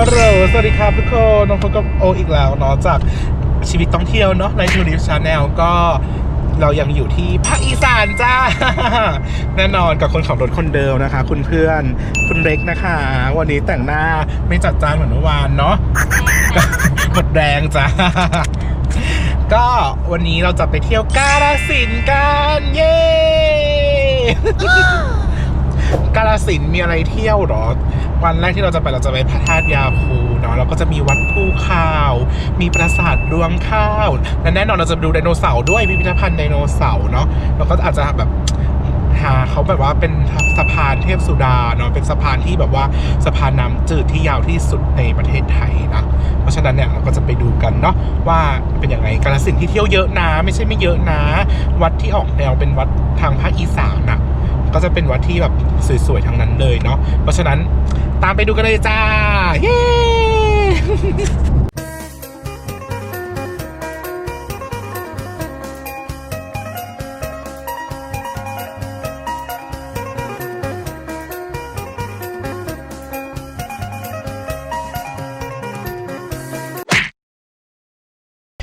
ฮัลโหลสวัสดีครับทุกคนน้องพบกับโออีกแล้วเนาะจากชีวิตท่องเที่ยวเนาะในทูริสชาแนลก็เรายังอยู่ที่ภาคอีสานจ้า แน่นอนกับคนขับรถคนเดิมนะคะ คุณเพื่อนคุณเล็กนะคะ วันนี้แต่งหน้าไม่จัดจานเหมือนเมื่อวานเนาะหมดแรงจ้า ก็วันนี้เราจะไปเที่ยวกาฬสินธุ์กัน เย้ กาลสินมีอะไรเที่ยวหรอ วันแรกที่เราจะไปเราจะไปพระธาตุยาคูเนาะแล้วก็จะมีวัดภูข้าว มีปราสาทรวงข้าวและแน่นอนเราจะไปดูไดโนเสาร์ด้วยพิพิธภัณฑ์ไดโนเสาร์เนาะแล้วก็อาจจะแบบหาเขาแบบว่าเป็นสะพานเทพสุดาเนาะเป็นสะพานที่แบบว่าสะพานน้ำจืดที่ยาวที่สุดในประเทศไทยนะเพราะฉะนั้นเนี่ยเราก็จะไปดูกันเนาะว่าเป็นยังไงกาลสินที่เที่ยวเยอะนะไม่ใช่ไม่เยอะนะ วัดที่ออกแนวเป็นวัดทางภาคอีสานอะ ก็จะเป็นวัดที่แบบสวยๆทั้งนั้นเลยเนาะเพราะฉะนั้นตามไปดูกันเลยจ้าเย้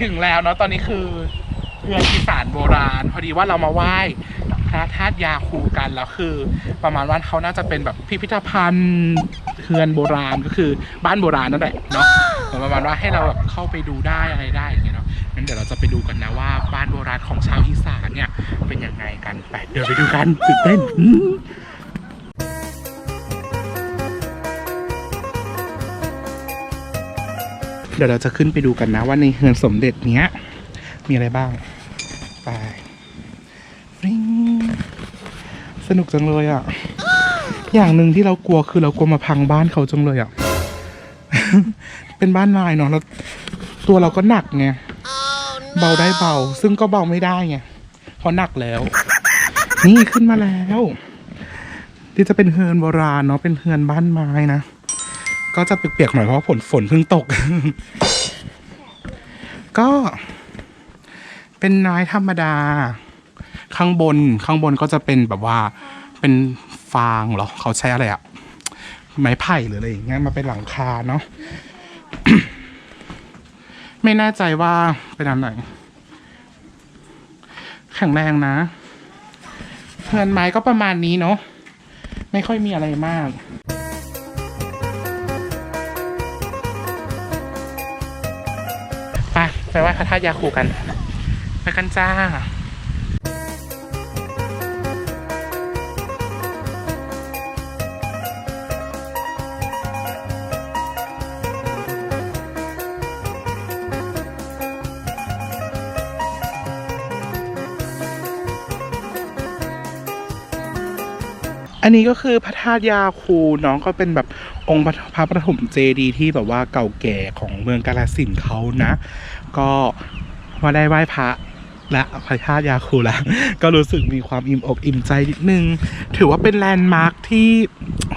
ถึงแล้วเนาะตอนนี้คือเรืออีสานโบราณ พอดีว่าเรามาไหว้ ระธาตุยาคูกันแล้วคือ ประมาณว่าเขาน่าจะเป็นแบบพิพิธภัณฑ์เรือนโบราณก็คือบ้านโบราณนั่นแหละเนาะเหมือนประมาณว่าให้เราแบบเข้าไปดูได้อะไรได้อย่างเงี้ยเนาะงั้นเดี๋ยวเราจะไปดูกันนะว่าบ้านโบราณของชาวอีสานเนี่ยเป็นยังไงกันไปเดี๋ยวไปดูกันตื่นเต้นอืมเดี๋ยวเราจะขึ้นไปดูกันนะว่าในเรือนสมเด็จเนี้ยมีอะไรบ้าง ไปฟริ้ง สนุกจังเลยอะ อย่างหนึ่งที่เรากลัวคือเรากลัวมาพังบ้านเขาจังเลยอะ เป็นบ้านไม้เนาะแล้วตัวเราก็หนักไง เบาได้เบา ซึ่งก็เบาไม่ได้ไง เพราะหนักแล้ว นี่ขึ้นมาแล้ว ที่จะเป็นเฮือนโบราณเนาะ เป็นเฮือนบ้านไม้นะ ก็จะเปียกๆหน่อยเพราะฝนฝนเพิ่งตก ก็เป็นไม้ธรรมดา ข้างบนข้างบนก็จะเป็นแบบว่าเป็นฟางเหรอเขาใช้อะไรอะไม้ไผ่หรืออะไรอย่างเงี้ยมาเป็นหลังคาเนาะไม่แน่ใจว่าเป็นอันไหนแข็งแรงนะเพื่อนไม้ก็ประมาณนี้เนาะไม่ค่อยมีอะไรมากไปไปไหว้พระธาตุยาคูกัน ไปกันจ้า อันนี้ก็คือพระธาตุยาคูน้องก็เป็นแบบองค์พระประถมเจดีย์ที่แบบว่าเก่าแก่ของเมืองกาฬสินเขานะ ก็มาได้ไหว้พระและพระธาตุยาคูแล้วก็รู้สึกมีความอิ่มอกอิ่มใจนิดนึง ถือว่าเป็นแลนด์มาร์คที่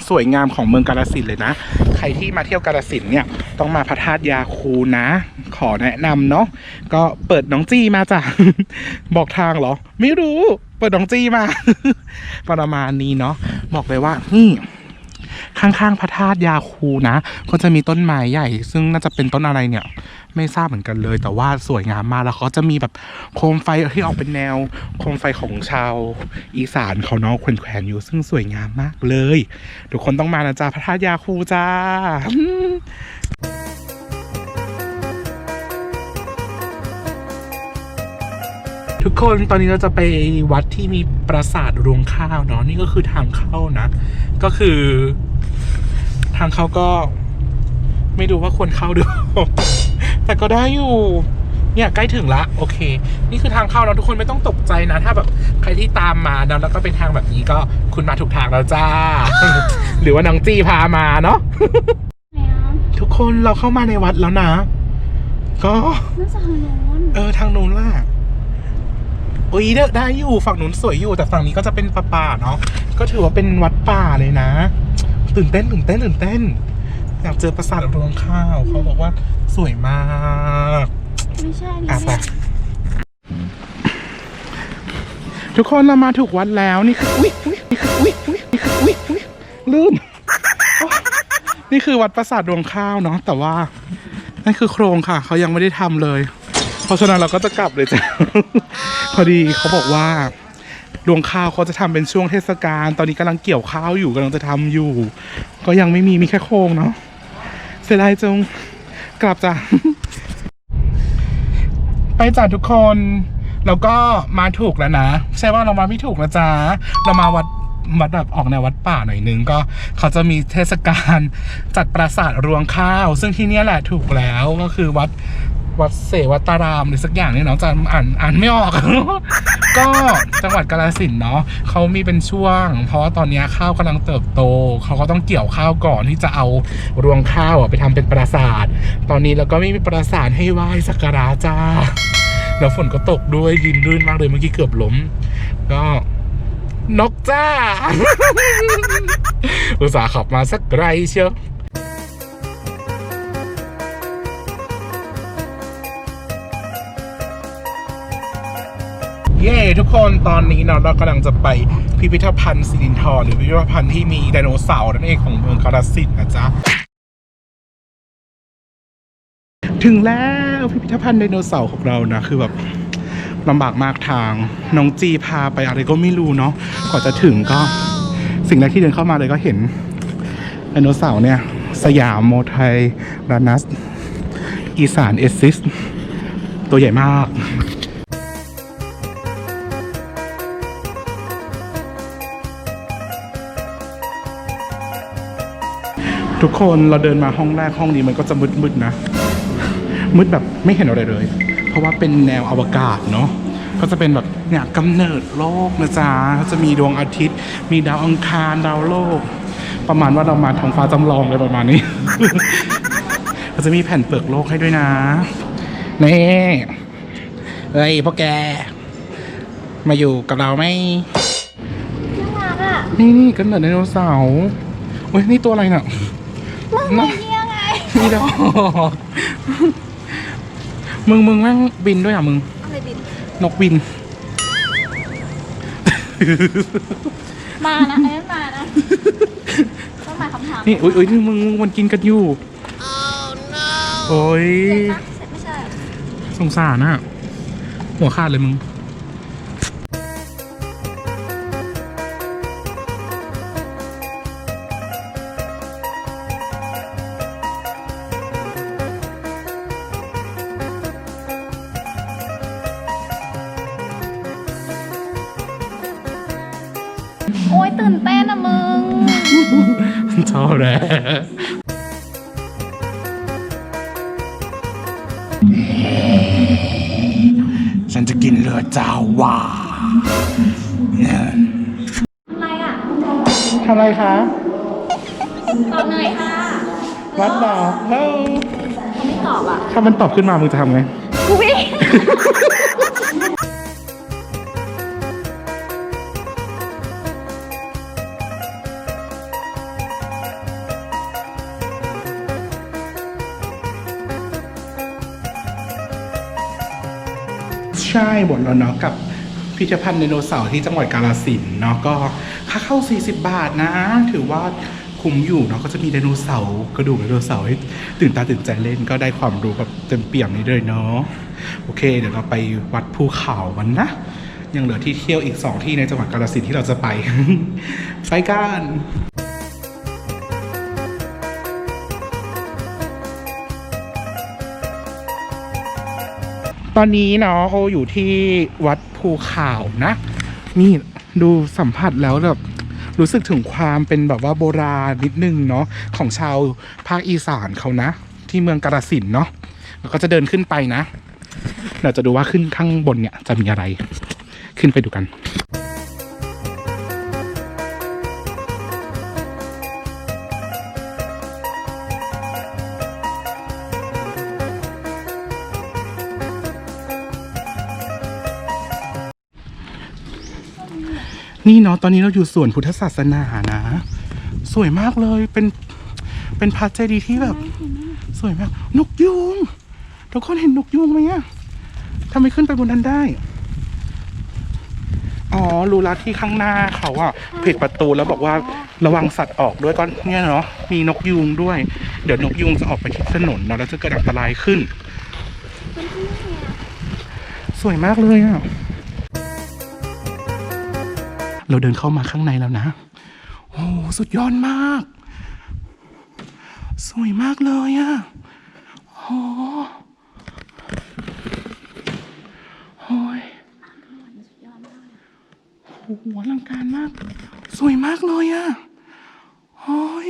สวยงามของเมืองกาฬสินเลยนะ ใครที่มาเที่ยวกาฬสินเนี่ยต้องมาพระธาตุยาคูนะ ขอแนะนำเนาะก็เปิดน้องจี้มาจ้ะบอกทางเหรอ ไม่รู้ เปิดน้องจี้มา ประมาณนี้เนาะ บอกเลยว่านี่ข้างๆพระธาตุยาคูนะ ก็จะมีต้นไม้ใหญ่ ซึ่งน่าจะเป็นต้นอะไรเนี่ย ไม่ทราบเหมือนกันเลย แต่ว่าสวยงามมากแล้วเขาจะมีแบบโคมไฟที่ออกเป็นแนว โคมไฟของชาวอีสานเขาเนาะแขวนๆอยู่ ซึ่งสวยงามมากเลย ทุกคนต้องมานะจ๊ะพระธาตุยาคูจ้า ทุกคนตอนนี้เราจะไปวัดที่มีปราสาทรวงข้าวเนาะนี่ก็คือทางเข้านะ ก็คือ ทางเข้าก็ ไม่รู้ว่าควรเข้าด้วยแต่ก็ได้อยู่ เนี่ยใกล้ถึงละโอเค นี่คือทางเข้าแล้วทุกคนไม่ต้องตกใจนะ ถ้าแบบใครที่ตามมาเนอะแล้วก็เป็นทางแบบนี้ก็คุณมาถูกทางแล้วจ้า หรือว่าน้องจีพามาเนาะทุกคนเราเข้ามาในวัดแล้วนะ ก็น่าจะทางโน้นเออทางนู้นล่ะโอ้ยเด้อได้อยู่ฝั่งนู้นสวยอยู่ แต่ฝั่งนี้ก็จะเป็นป่าป่าๆเนาะก็ถือว่าเป็นวัดป่าเลยนะ ตื่นเต้นตื่นเต้นตื่นเต้นอยากเจอปราสาทรวงข้าวเขาบอกว่าสวยมากไม่ใช่นี่อะไปไม่ใช่ทุกคนเรามาถูกวัดแล้วนี่คืออุ้ยอุ้ยนี่คืออุ้ยอุ้ยนี่คืออุ้ยอุ้ยลืมโอ๊ยนี่คือวัดปราสาทดวงข้าวเนาะแต่ว่านั่นคือโครงค่ะ เขายังไม่ได้ทำเลย เพราะฉะนั้นเราก็จะกลับเลยจ้ะ พอดีเขาบอกว่าดวงข้าวเขาจะทำเป็นช่วงเทศกาล ตอนนี้กำลังเกี่ยวข้าวอยู่กำลังจะทำอยู่ ก็ยังไม่มีมีแค่โครงเนาะ เสียดายจงกลับจ้ะ ไปจ้ะทุกคนแล้วก็มาถูกแล้วนะ ใช่ว่าเรามาไม่ถูกนะจ๊ะ เรามาวัดวัดแบบออกแนววัดป่าหน่อยนึงก็เขาจะมีเทศกาลจัดปราสาทรวงข้าว ซึ่งที่เนี่ยแหละถูกแล้วก็คือวัด วัดเสวัตารามหรือสักอย่างนี่เนาะจะอ่านอ่านไม่ออก ก็จังหวัดกาฬสินเนาะเขามีเป็นช่วง เพราะว่าตอนนี้ข้าวกำลังเติบโต เขาก็ต้องเกี่ยวข้าวก่อนที่จะเอารวงข้าวไปทำเป็นปราสาท ตอนนี้เราก็ไม่มีปราสาทให้ไหว้สักการะจ้าแล้วฝนก็ตกด้วยยินรื่นมากเลยเมื่อกี้เกือบล้ม ก็นกจ้า อุตส่าห์ขับมาสักไกลเชียว เย้ทุกคนตอนนี้เนาะเรากำลังจะไปพิพิธภัณฑ์สิรินธรหรือพิพิธภัณฑ์ที่มีไดโนเสาร์นั่นเองของเมืองกาฬสินนะจ๊ะ ถึงแล้วพิพิธภัณฑ์ไดโนเสาร์ของเรานะคือแบบลำบากมากทางน้องจีพาไปอะไรก็ไม่รู้เนาะกว่าจะถึงก็สิ่งแรกที่เดินเข้ามาเลยก็เห็นไดโนเสาร์เนี่ย สยามโมไทยรานัส อีสานเอซิส ตัวใหญ่มาก ทุกคนเราเดินมาห้องแรกห้องนี้มันก็จะมืดๆนะ มืดแบบไม่เห็นอะไรเลย เพราะว่าเป็นแนวอวกาศเนาะก็จะเป็นแบบเนี่ยกำเนิดโลกนะจ๊ะก็จะมีดวงอาทิตย์ มีดาวอังคารดาวโลก ประมาณว่าเรามาทางฟ้าจำลองเลยประมาณนี้ก็จะมีแผ่นเปลือกโลกให้ด้วยนะนี่เฮ้ยพวกแก มาอยู่กับเราไหมน่ารักอะนี่นี่กำเนิดไดโนเสาร์โอ้ยนี่ตัวอะไรน่ะ มึงไอเดียไงมีดอกมึงมึงแม่งบินด้วยอะมึง อะไรบิน นกบิน มานะไอ้นั่นมานะต้องมาคำถามนี่อุ้ยอุ้ยนี่มึงมึงมันกินกันอยู่ โอ้ยเสร็จนะเสร็จไม่ใช่สงสารอะ หัวขาดเลยมึง โอ้ยตื่นเต้นอะมึง ชอบแหละฉันจะกินเลือดเจ้าว่าเนี่ยอะไรอะทำอะไรคะตอบหน่อยค่ะวัดดอกเฮ้ยเขาไม่ตอบอะ ถ้ามันตอบขึ้นมามึงจะทำไงกูวิ่ ช่หมดแล้วเนาะกับพิพิธภัณฑ์ไดโนเสาร์ที่จังหวัดกาฬสินธุ์เนาะก็ค่าเข้า 40 บาทนะ ถือว่าคุ้มอยู่เนาะก็จะมีไดโนเสาร์กระดูกไดโนเสาร์ให้ตื่นตาตื่นใจเล่นก็ได้ความรู้แบบเต็มเปี่ยมนี้เลยเนาะโอเค เดี๋ยวเราไปวัดภูเขามันนะ ยังเหลือที่เที่ยวอีก 2 ที่ในจังหวัดกาฬสินธุ์ที่เราจะไป ไปกัน ตอนนี้เนาะโออยู่ที่วัดภูข่าวนะ นี่ดูสัมผัสแล้วแบบรู้สึกถึงความเป็นแบบว่าโบราณนิดนึงเนาะของชาวภาคอีสานเขานะ ที่เมืองกาฬสินเนาะแล้วก็จะเดินขึ้นไปนะเดี๋ยวจะดูว่าขึ้นข้างบนเนี่ยจะมีอะไร ขึ้นไปดูกัน นี่เนาะตอนนี้เราอยู่ส่วนพุทธศาสนานะ สวยมากเลยเป็นเป็นพระเจดีย์ที่แบบ สวยมากนกยูงทุกคนเห็นนกยูงไหมอะทำไมขึ้นไปบนนั้นได้ อ๋อรูละที่ข้างหน้าเขาอะปิดประตูแล้วบอกว่าระวังสัตว์ออกด้วยก็เนี่ยเนาะมีนกยูงด้วย เดี๋ยวนกยูงจะออกไปที่ถนนเนาะแล้วจะเกิดอันตรายขึ้น สวยมากเลยอะ เราเดินเข้ามาข้างในแล้วนะ โอ้สุดยอดมาก สวยมากเลยอะโอ้โอ้ยโอ้โหอลังการมาก สวยมากเลยอะโอ้ย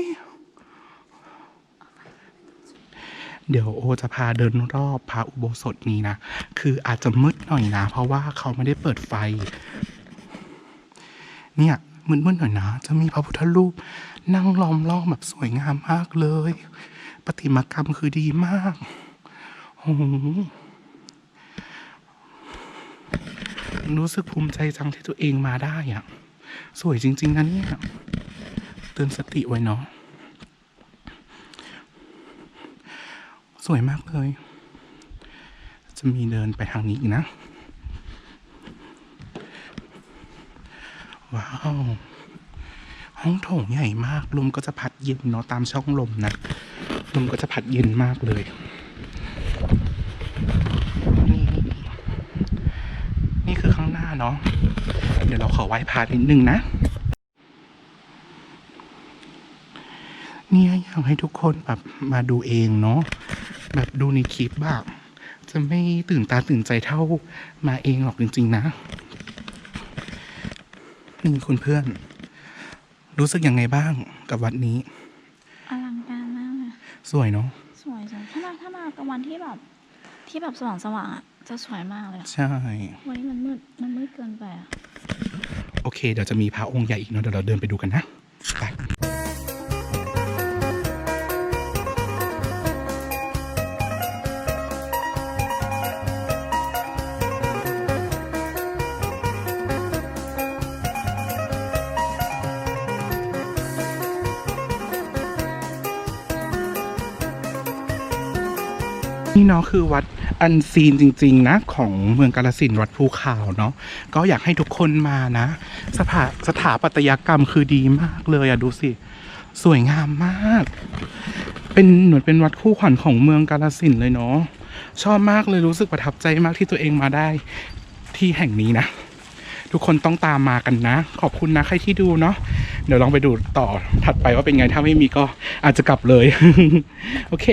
เดี๋ยวโอจะพาเดินรอบพระอุโบสถนี้นะ คืออาจจะมืดหน่อยนะ เพราะว่าเขาไม่ได้เปิดไฟ เนี่ยมืดๆหน่อยนะ จะมีพระพุทธรูป นั่งล้อมรอบแบบสวยงามมากเลยประติมากรรมคือดีมากโอ้รู้สึกภูมิใจจังที่ตัวเองมาได้อะสวยจริง ๆนะเนี่ยเตือนสติไว้เนาะสวยมากเลย จะมีเดินไปทางนี้อีกนะ ว้าว ห้องโถงใหญ่มาก ลมก็จะพัดเย็นเนาะตามช่องลมนะ ลมก็จะพัดเย็นมากเลย นี่นี่คือข้างหน้าเนาะ เดี๋ยวเราขอไหว้พระนิดนึงนะเนี่ยอยากให้ทุกคนแบบมาดูเองเนาะแบบดูในคลิปแบบจะไม่ตื่นตาตื่นใจเท่ามาเองหรอกจริง ๆ นะ นี่คุณเพื่อน รู้สึกยังไงบ้างกับวัดนี้ อลังการมากเลยสวยเนาะสวยจังถ้ามาถ้ามากลางวันที่แบบที่แบบสว่างสว่างๆอะจะสวยมากเลยอะใช่ วันนี้มันมืดมันมืดเกินไปอะโอเค เดี๋ยวจะมีพระองค์ใหญ่อีกเนาะเดี๋ยวเราเดินไปดูกันนะ นาะคือวัดอันซีนจริง ๆ นะ ของเมืองกาลสินวัดภูขาวเนาะก็อยากให้ทุกคนมานะ สถาสถาปัตยกรรมคือดีมากเลยอะดูสิ สวยงามมาก เป็นหมือนเป็นวัดคู่ขวัญของเมืองกาลสินเลยเนาะชอบมากเลยรู้สึกประทับใจมากที่ตัวเองมาได้ที่แห่งนี้นะ ทุกคนต้องตามมากันนะ ขอบคุณนะใครที่ดูเนาะเดี๋ยวลองไปดูต่อถัดไปว่าเป็นไงถ้าไม่มีก็อาจจะกลับเลย โอเค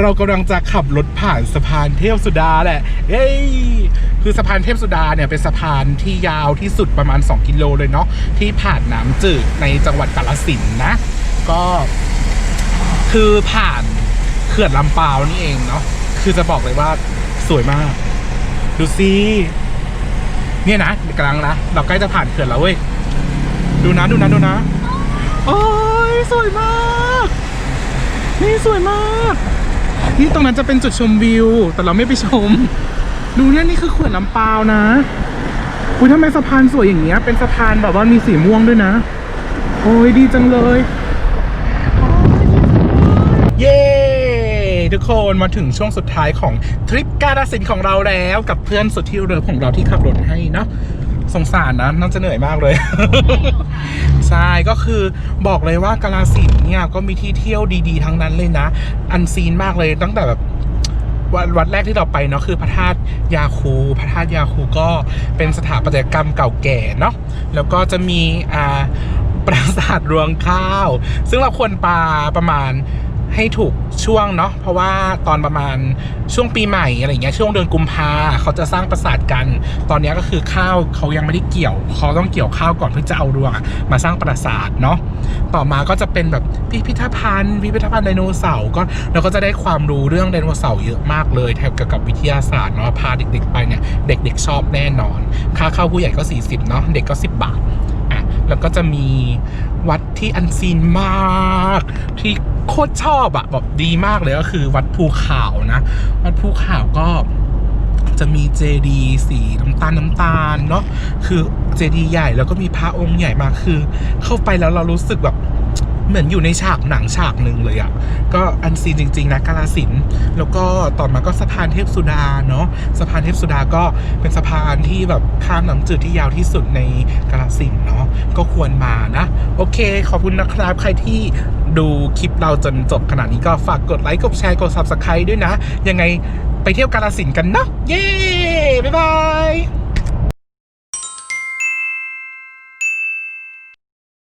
เรากำลังจะขับรถผ่านสะพานเทพสุดาแหละเฮ้ย คือสะพานเทพสุดาเนี่ยเป็นสะพานที่ยาวที่สุดประมาณ 2 กิโลเลยเนาะที่ผ่านน้ำจืดในจังหวัดกาฬสินธุ์นะ ก็คือผ่านเขื่อนลำปาวนี่เองเนาะคือจะบอกเลยว่าสวยมาก ดูสิเนี่ยนะกำลังนะเราใกล้จะผ่านเขื่อนแล้วเว้ยดูนะดูนะดูนะโอ้ยสวยมาก นี่สวยมาก นี่ตรงนั้นจะเป็นจุดชมวิว แต่เราไม่ไปชม ดูเนี่ยนี่คือเขื่อนลำเปานะอุ้ยทำไมสะพานสวยอย่างเงี้ย เป็นสะพานแบบว่ามีสีม่วงด้วยนะ โอ้ยดีจังเลยโอ้ยดีจังเย้ทุกคนมาถึงช่วงสุดท้ายของทริปกาฬสินของเราแล้ว กับเพื่อนสุดที่เรือของเราที่ขับรถให้เนาะ สงสารนะน่าจะเหนื่อยมากเลย ใช่ก็คือบอกเลยว่ากาลสินเนี่ยก็มีที่เที่ยวดีๆ ทั้งนั้นเลยนะ อันซีนมากเลยตั้งแต่แบบวัดวัดแรกที่เราไปเนาะคือพระธาตุยาคู พระธาตุยาคูก็เป็นสถาปัตยกรรมเก่าแก่เนาะแล้วก็จะมีอ่าปราสาทรวงข้าว ซึ่งเราควรปาประมาณ ให้ถูกช่วงเนาะเพราะว่าตอนประมาณช่วงปีใหม่อะไรเงี้ยช่วงเดือนกุมภาเขาจะสร้างปราสาทกัน ตอนนี้ก็คือข้าวเขายังไม่ได้เกี่ยว เขาต้องเกี่ยวข้าวก่อนเพื่อจะเอารวงมาสร้างปราสาทเนาะต่อมาก็จะเป็นแบบพิพิธภัณฑ์พิพิธภัณฑ์ไดโนเสาร์ก็เราก็จะได้ความรู้เรื่องไดโนเสาร์เยอะมากเลยแทบเกี่ยวกับวิทยาศาสตร์เนาะพาเด็กๆไปเนี่ยเด็ก ๆ ชอบแน่นอน ค่าเข้าผู้ใหญ่ก็ 40เนาะเด็กก็ 10 บาท แล้วก็จะมีวัดที่อันซีนมาก ที่โคตรชอบอะแบบดีมากเลยก็คือวัดภูขาวนะ วัดภูขาวก็จะมีเจดีสีน้ำตาลน้ำตาลเนาะคือเจดีใหญ่แล้วก็มีพระองค์ใหญ่มากคือ เข้าไปแล้วเรารู้สึกแบบ เหมือนอยู่ในฉากหนังฉากหนึ่งเลยอะ่ะ ก็อันซีนจริง ๆ นะกาลสิน แล้วก็ต่อมาก็สะพานเทพสุดาเนาะสะพานเทพสุดาก็เป็นสะพานที่แบบข้ามน้ำจืดที่ยาวที่สุดในกาลสินเนาะก็ควรมานะ โอเค ขอบคุณนะครับ ใครที่ดูคลิปเราจนจบขนาดนี้ก็ฝากกดไลค์กดแชร์กด subscribe ด้วยนะ ยังไงไปเที่ยวกาลสินกันเนาะเย้บ๊ายบาย